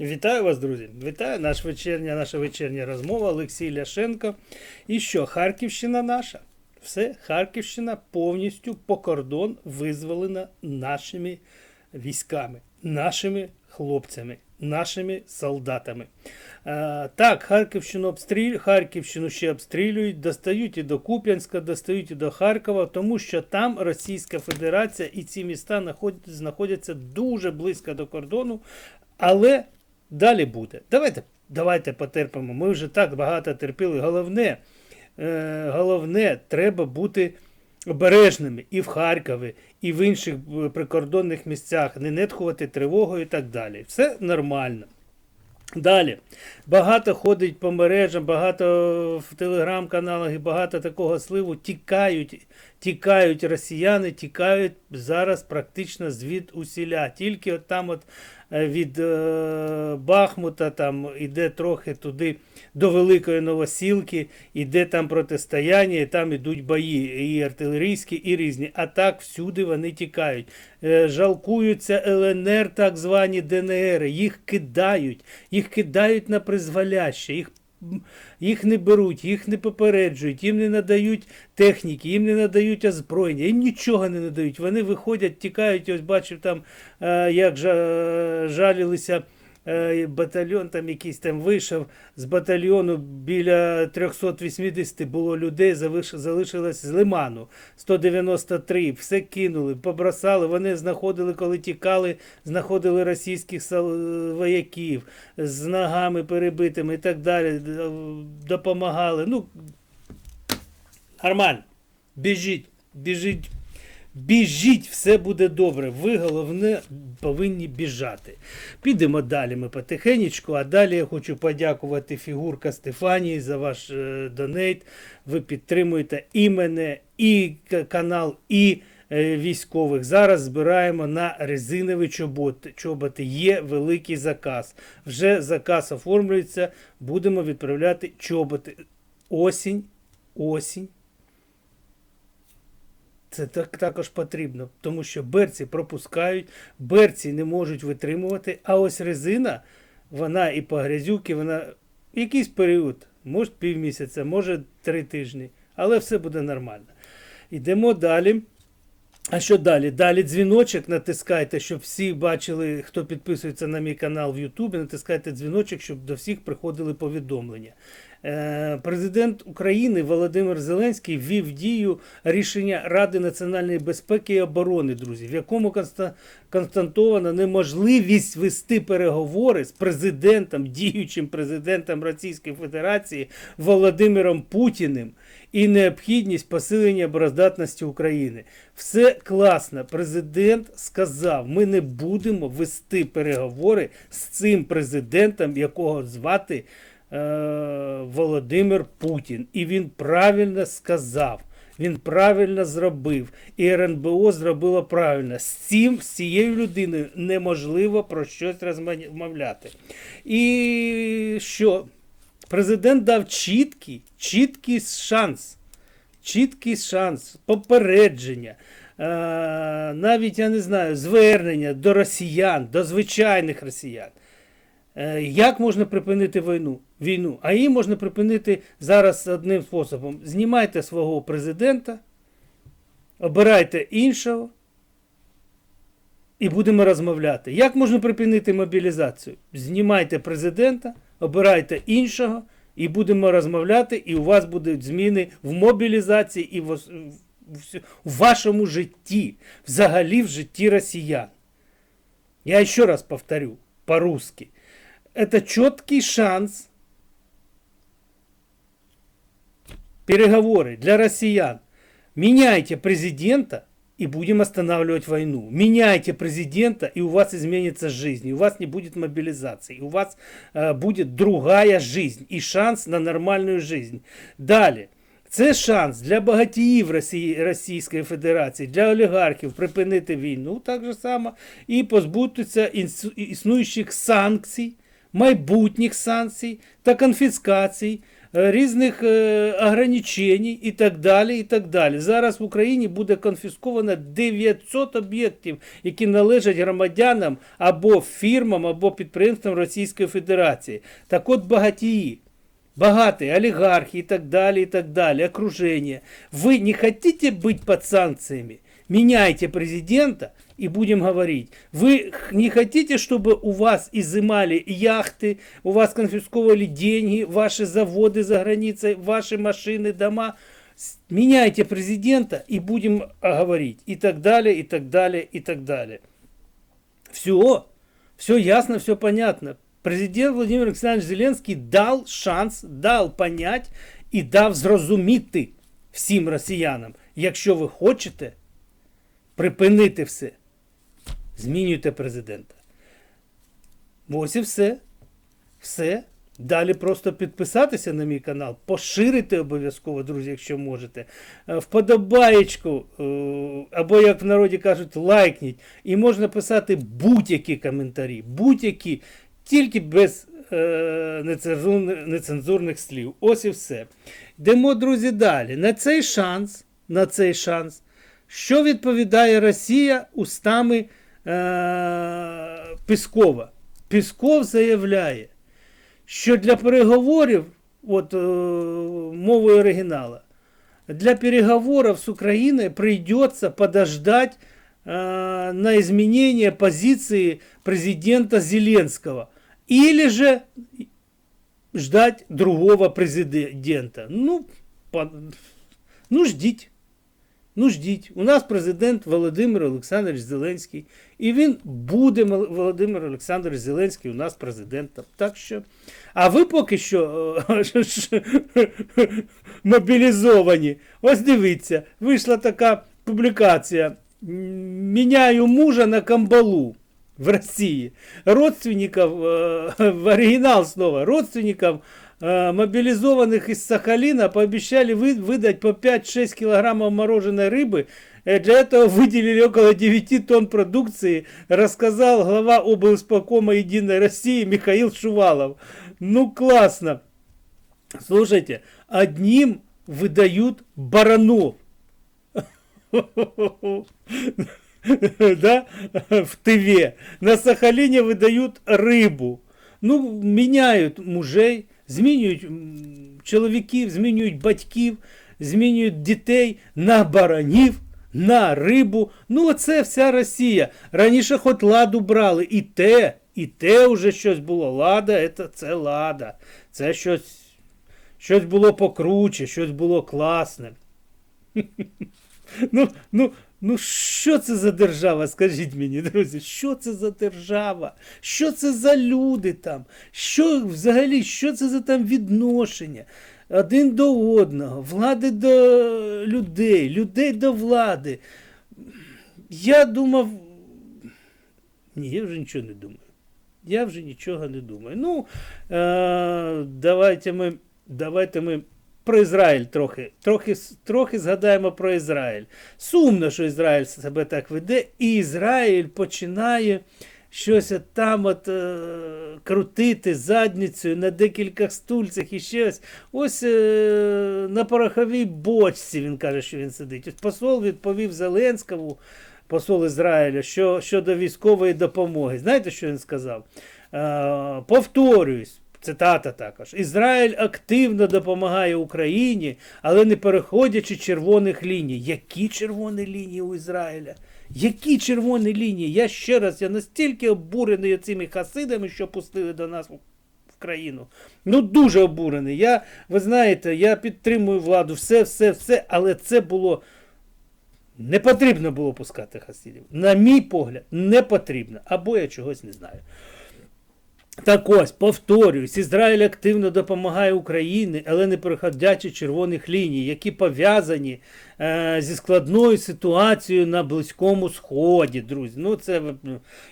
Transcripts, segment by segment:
Вітаю вас, друзі! Вітаю наш вечірня, наша вечірня розмова. Олексій Ляшенко. І що, Харківщина наша? Все, Харківщина повністю по кордон визволена нашими військами, нашими хлопцями, нашими солдатами. Е, так, Харківщину обстрілюють, Харківщину ще обстрілюють, достають і до Куп'янська, достають і до Харкова, тому що там Російська Федерація і ці міста знаходяться дуже близько до кордону, але далі буде. Давайте, давайте потерпимо. Ми вже так багато терпіли. Головне, е, головне, треба бути обережними і в Харкові, і в інших е, прикордонних місцях, не нетхувати тривогою і так далі. Все нормально. Далі. Багато ходить по мережам, багато в телеграм-каналах і багато такого сливу. Тікають, тікають росіяни, тікають зараз практично звід усіля. Тільки от там от від е, Бахмута там іде трохи туди до Великої Новосілки, іде там протистояння, і там ідуть бої, і артилерійські, і різні. А так всюди вони тікають. Е, Жалкуються ЛНР, так звані ДНР, їх кидають, їх кидають на призволяще, їх, їх не беруть, їх не попереджують, їм не надають техніки, їм не надають озброєння, їм нічого не надають. Вони виходять, тікають. Ось бачив там, е, як жа- жалілися. Е, Батальйон там якийсь там вийшов з батальйону біля 380 було людей, залишилось з лиману 193, все кинули, побросали. Вони знаходили, коли тікали, знаходили російських вояків з ногами перебитими і так далі. Допомагали. Ну, нормально. Біжіть, біжіть. Біжіть, все буде добре. Ви головне повинні біжати. Підемо далі. Ми потихенечку. А далі я хочу подякувати фігурка Стефанії за ваш е, донейт. Ви підтримуєте і мене, і канал, і е, військових. Зараз збираємо на резинові чоботи. чоботи. Є великий заказ. Вже заказ оформлюється. Будемо відправляти чоботи. Осінь, осінь. Це так, також потрібно, тому що берці пропускають, берці не можуть витримувати, а ось резина, вона і по грязюки, вона якийсь період, може півмісяця, може три тижні, але все буде нормально. Йдемо далі. А що далі? Далі дзвіночок натискайте, щоб всі бачили, хто підписується на мій канал в Ютубі, натискайте дзвіночок, щоб до всіх приходили повідомлення. Е, Президент України Володимир Зеленський ввів дію рішення Ради національної безпеки і оборони, друзі, в якому конста- констатована неможливість вести переговори з президентом, діючим президентом Російської Федерації Володимиром Путіним і необхідність посилення обороздатності України. Все класно. Президент сказав: ми не будемо вести переговори з цим президентом, якого звати Володимир Путін. І він правильно сказав. Він правильно зробив, і РНБО зробило правильно. З цим, з цією людиною неможливо про щось розмовляти. І що? Президент дав чіткий, чіткий шанс. Чіткий шанс, попередження, е, навіть я не знаю, звернення до росіян, до звичайних росіян. Е, Як можна припинити війну? Війну? А її можна припинити зараз одним способом: знімайте свого президента, обирайте іншого, і будемо розмовляти. Як можна припинити мобілізацію? Знімайте президента, обирайте іншого, і будемо розмовляти, і у вас будуть зміни в мобілізації і в, в, в вашому житті, взагалі в житті росіян. Я еще раз повторю по-русски. Это четкий шанс переговоры для россиян. Меняйте президента, и будем останавливать войну. Меняйте президента, и у вас изменится жизнь, и у вас не будет мобилизации, и у вас э, будет другая жизнь, и шанс на нормальную жизнь. Далее. Це шанс для багатіїв Росії, Російської Федерації, для олігархів припинити війну так же само і позбутися існуючих санкцій, майбутніх санкцій та конфіскацій різних е, ограничень і так далі. і так далі. Зараз в Україні буде конфісковано 900 об'єктів, які належать громадянам або фірмам, або підприємствам Російської Федерації. Так от багатії. Богатые, олигархи и так далее, и так далее, окружение. Вы не хотите быть под санкциями? Меняйте президента и будем говорить. Вы х- не хотите, чтобы у вас изымали яхты, у вас конфисковали деньги, ваши заводы за границей, ваши машины, дома? С- Меняйте президента и будем а, говорить. И так далее, и так далее, и так далее. Все, все ясно, все понятно. Президент Владимир Олександрович Зеленський дав шанс, дав понять і дав зрозуміти всім росіянам, якщо ви хочете припинити все, змінюйте президента. Ось і все. Все. Далі просто підписатися на мій канал, поширити обов'язково, друзі, якщо можете. Е, Вподобаєчку, е, або, як в народі кажуть, лайкніть. І можна писати будь-які коментарі, будь-які, тільки без е, нецензурних, слів. Ось і все. Йдемо, друзі, далі. На цей шанс, на цей шанс, що відповідає Росія устами е, Піскова? Пісков заявляє, що для переговорів, от е, мовою оригінала, для переговоров с Украиной придется подождать э, на изменение позиции президента Зеленского. Или же ждать другого президента. Ну, по- ну ждіть. Ну, ждіть. У нас президент Володимир Олександрович Зеленський. І він буде Володимир Олександрович Зеленський у нас президентом. Так що. А ви поки що е, мобілізовані. Ось дивіться, вийшла така публікація. Міняю мужа на камбалу в России. Родственников, э, в оригинал снова, родственников э, мобилизованных из Сахалина пообещали вы- выдать по 5-6 килограммов мороженой рыбы. Э, Для этого выделили около 9 тонн продукции, рассказал глава облсполкома Единой России Михаил Шувалов. Ну, классно. Слушайте, одним выдают баранов. да, в Тыве. На Сахалине выдают рибу. Ну, міняють мужей, змінюють чоловіків, змінюють батьків, змінюють дітей на баранів, на рибу. Ну, оце вся Росія. Раніше хоч ладу брали. І те, і те вже щось було. Лада, це, це лада. Це щось, щось було покруче, щось було класне. Ну, ну, ну що це за держава? Скажіть мені, друзі, що це за держава? Що це за люди там? Що взагалі, що це за там відношення? Один до одного, влади до людей, людей до влади. Я думав. Ні, я вже нічого не думаю. Я вже нічого не думаю. Ну, е- давайте ми. Давайте ми про Ізраїль трохи, трохи, трохи згадаємо про Ізраїль. Сумно, що Ізраїль себе так веде, і Ізраїль починає щось там от, е, крутити задницею на декілька стульцях і ще ось. Ось е, на пороховій бочці він каже, що він сидить. Ось посол відповів Зеленському, посол Ізраїля, що щодо військової допомоги. Знаєте, що він сказав? Е, повторююсь. Цитата також. Ізраїль активно допомагає Україні, але не переходячи червоних ліній. Які червоні лінії у Ізраїля? Які червоні лінії? Я ще раз, я настільки обурений цими хасидами, що пустили до нас в країну. Ну, дуже обурений. Я, ви знаєте, я підтримую владу, все, все, все, але це було. Не потрібно було пускати хасидів. На мій погляд, не потрібно. Або я чогось не знаю. Так ось, повторююсь, Ізраїль активно допомагає Україні, але не переходячи червоних ліній, які пов'язані е, зі складною ситуацією на Близькому Сході, друзі. Ну, це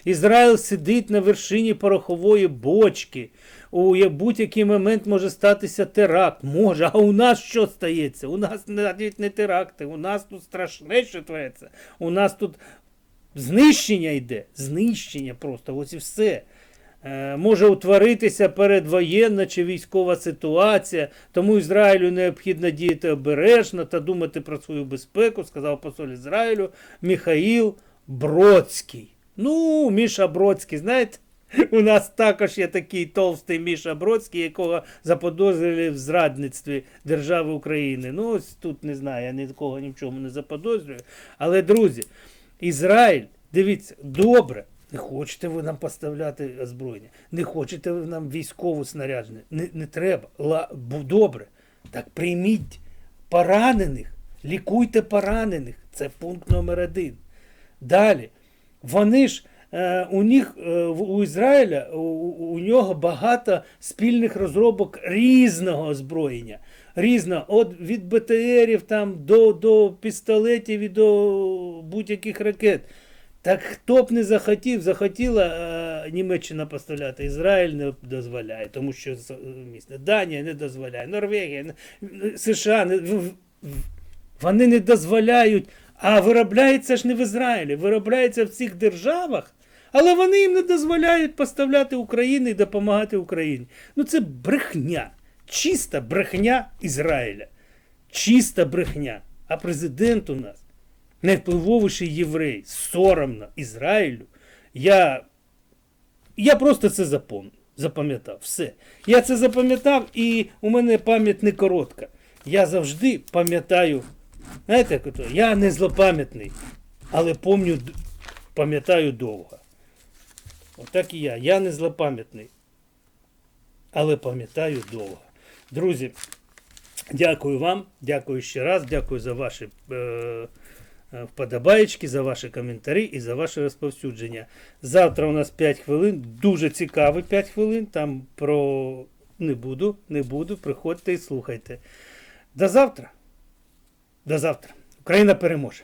Ізраїль сидить на вершині порохової бочки. У будь-який момент може статися теракт. Може, а у нас що стається? У нас навіть не теракти, у нас тут страшне, що твориться. У нас тут знищення йде. Знищення просто, ось і все. Е, Може утворитися передвоєнна чи військова ситуація, тому Ізраїлю необхідно діяти обережно та думати про свою безпеку, сказав посол Ізраїлю Міхаїл Бродський. Ну, Міша Бродський, знаєте, у нас також є такий толстий Міша Бродський, якого заподозрили в зрадництві держави України. Ну, ось тут не знаю, я нікого ні в чому не заподозрюю. Але, друзі, Ізраїль, дивіться, добре. Не хочете ви нам поставляти озброєння, не хочете ви нам військову снарядження. Не, не треба. Ла, добре. Так прийміть поранених, лікуйте поранених. Це пункт номер один. Далі. Вони ж е, у них е, у Ізраїля у, у нього багато спільних розробок різного озброєння. Різного, от від БТРів там до, до пістолетів і до будь-яких ракет. Так хто б не захотів, захотіла е, Німеччина поставляти, Ізраїль не дозволяє, тому що е, місце. Данія не дозволяє, Норвегія, США не, вони не дозволяють, а виробляється ж не в Ізраїлі, виробляється в цих державах, але вони їм не дозволяють поставляти Україні і допомагати Україні. Ну це брехня, чиста брехня Ізраїля. Чиста брехня. А президент у нас найвпливовіший єврей, соромно Ізраїлю. Я, я просто це запам'ятав. Все. Я це запам'ятав, і у мене пам'ять не коротка. Я завжди пам'ятаю. Знаєте, я не злопам'ятний, але пам'ятаю довго. Отак і я. Я не злопам'ятний, але пам'ятаю довго. Друзі, Дякую вам, дякую ще раз, дякую за ваші е, вподобаєчки, за ваші коментарі і за ваше розповсюдження. Завтра у нас 5 хвилин, дуже цікаві 5 хвилин. Там про не буду, не буду. Приходьте і слухайте. До завтра. До завтра. Україна переможе.